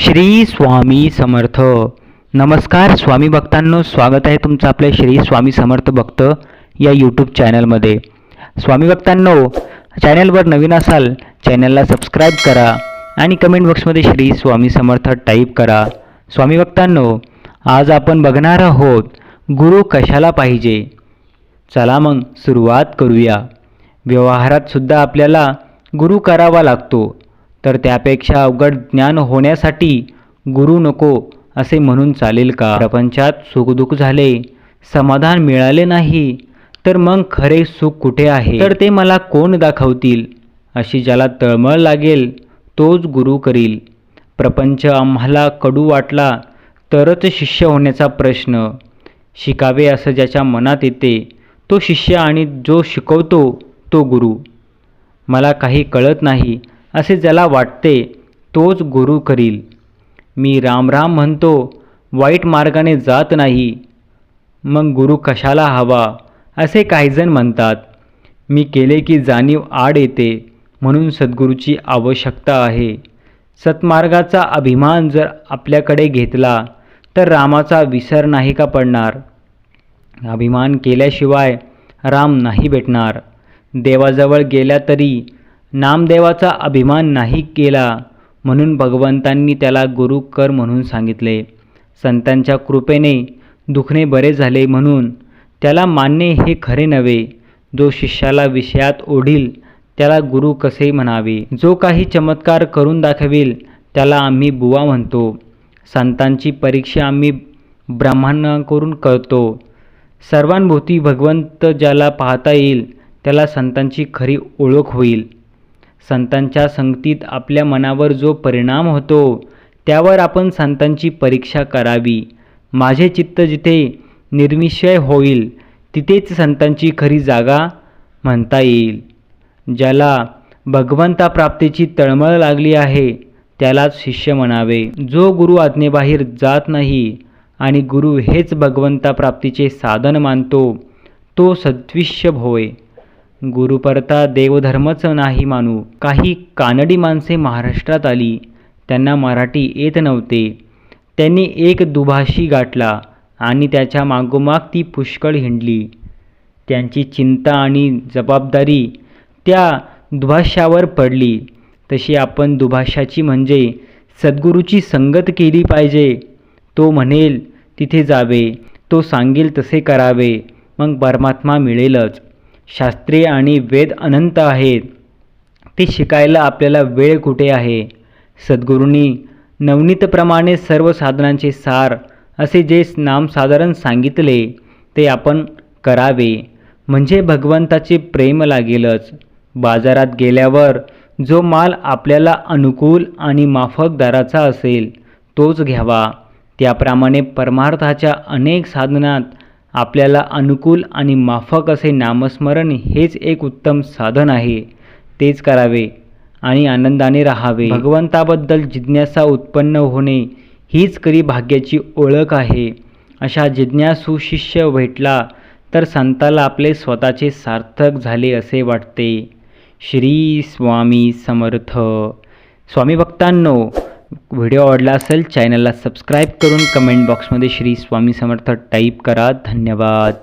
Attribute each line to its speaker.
Speaker 1: श्री स्वामी समर्थ. नमस्कार स्वामी भक्तांनो स्वागत आहे तुमचं आपल्या श्री स्वामी समर्थ भक्त या यूट्यूब चॅनलमध्ये स्वामी भक्तांनो चॅनलवर नवीन असाल चॅनलला सबस्क्राईब करा आणि कमेंट बॉक्समध्ये श्री स्वामी समर्थ टाईप करा. स्वामी भक्तांनो आज आपण बघणार आहोत गुरु कशाला पाहिजे? चला मग सुरुवात करूया. व्यवहारातसुद्धा आपल्याला गुरु करावा लागतो. तर त्यापेक्षा अवघड ज्ञान होण्यासाठी गुरु नको असे म्हणून चालेल का? प्रपंचात सुखदुःख झाले समाधान मिळाले नाही तर मग खरे सुख कुठे आहे? तर ते मला कोण दाखवतील? अशी ज्याला तळमळ लागेल तोच गुरु करील. प्रपंच आम्हाला कडू वाटला तरच शिष्य होण्याचा प्रश्न. शिकावे असं ज्याच्या मनात येते तो शिष्य आणि जो शिकवतो तो गुरु. मला काही कळत नाही असे ज्याला वाटते तोच गुरु करील. मी राम राम म्हणतो वाईट मार्गाने जात नाही. मग गुरु कशाला हवा? असे काहीजण म्हणतात मी केले की जाणीव आड येते म्हणून सद्गुरूची आवश्यकता आहे. सत्मार्गाचा अभिमान जर आपल्याकडे घेतला तर रामाचा विसर नाही का पडणार? अभिमान केल्याशिवाय राम नाही भेटणार. देवाजवळ गेल्या तरी नामदेवाचा अभिमान नाही केला म्हणून भगवंतांनी त्याला गुरु कर म्हणून सांगितले. संतांच्या कृपेने दुखणे बरे झाले म्हणून त्याला मानणे हे खरे नव्हे. जो शिष्याला विषयात ओढील त्याला गुरु कसे म्हणावे? जो काही चमत्कार करून दाखवेल त्याला आम्ही बुवा म्हणतो. संतांची परीक्षा आम्ही ब्राह्मणांकडून करतो सर्वांभोवती भगवंत ज्याला पाहता येईल त्याला संतांची खरी ओळख होईल. संतांच्या संगतीत आपल्या मनावर जो परिणाम होतो त्यावर आपण संतांची परीक्षा करावी. माझे चित्त जिथे निर्मिषय होईल तिथेच संतांची खरी जागा म्हणता येईल. ज्याला भगवंताप्राप्तीची तळमळ लागली आहे त्यालाच शिष्य म्हणावे. जो गुरु आज्ञेबाहेर जात नाही आणि गुरु हेच भगवंताप्राप्तीचे साधन मानतो तो सद्विष्य होय गुरुपरता देवधर्मच नाही मानू. काही कानडी माणसे महाराष्ट्रात आली. त्यांना मराठी येत नव्हते. त्यांनी एक दुभाषी गाठला आणि त्याच्या मागोमाग ती पुष्कळ हिंडली. त्यांची चिंता आणि जबाबदारी त्या दुभाष्यावर पडली. तशी आपण दुभाषाची म्हणजे सद्गुरूची संगत केली पाहिजे. तो म्हणेल तिथे जावे. तो सांगेल तसे करावे. मग परमात्मा मिळेलच. शास्त्रे आणि वेद अनंत आहेत. ते शिकायला आपल्याला वेळ कुठे आहे? सद्गुरूंनी नवनीतप्रमाणे सर्व साधनांचे सार असे जे नामसाधारण सांगितले ते आपण करावे. म्हणजे भगवंताचे प्रेम लागेलच. बाजारात गेल्यावर जो माल आपल्याला अनुकूल आणि माफक दराचा असेल तोच घ्यावा. त्याप्रमाणे परमार्थाच्या अनेक साधनात आपल्याला अनुकूल आणि माफक असे नामस्मरण हेच एक उत्तम साधन आहे. तेच करावे आणि आनंदाने राहावे. भगवंताबद्दल जिज्ञासा उत्पन्न होणे हीच करी भाग्याची ओळख आहे. अशा जिज्ञासू शिष्य भेटला तर संताला आपले स्वतःचे सार्थक झाले असे वाटते. श्री स्वामी समर्थ. स्वामी भक्तांनो व्हिडिओ आवडला असेल चॅनलला सबस्क्राईब करून कमेंट बॉक्समध्ये श्री स्वामी समर्थ टाईप करा. धन्यवाद.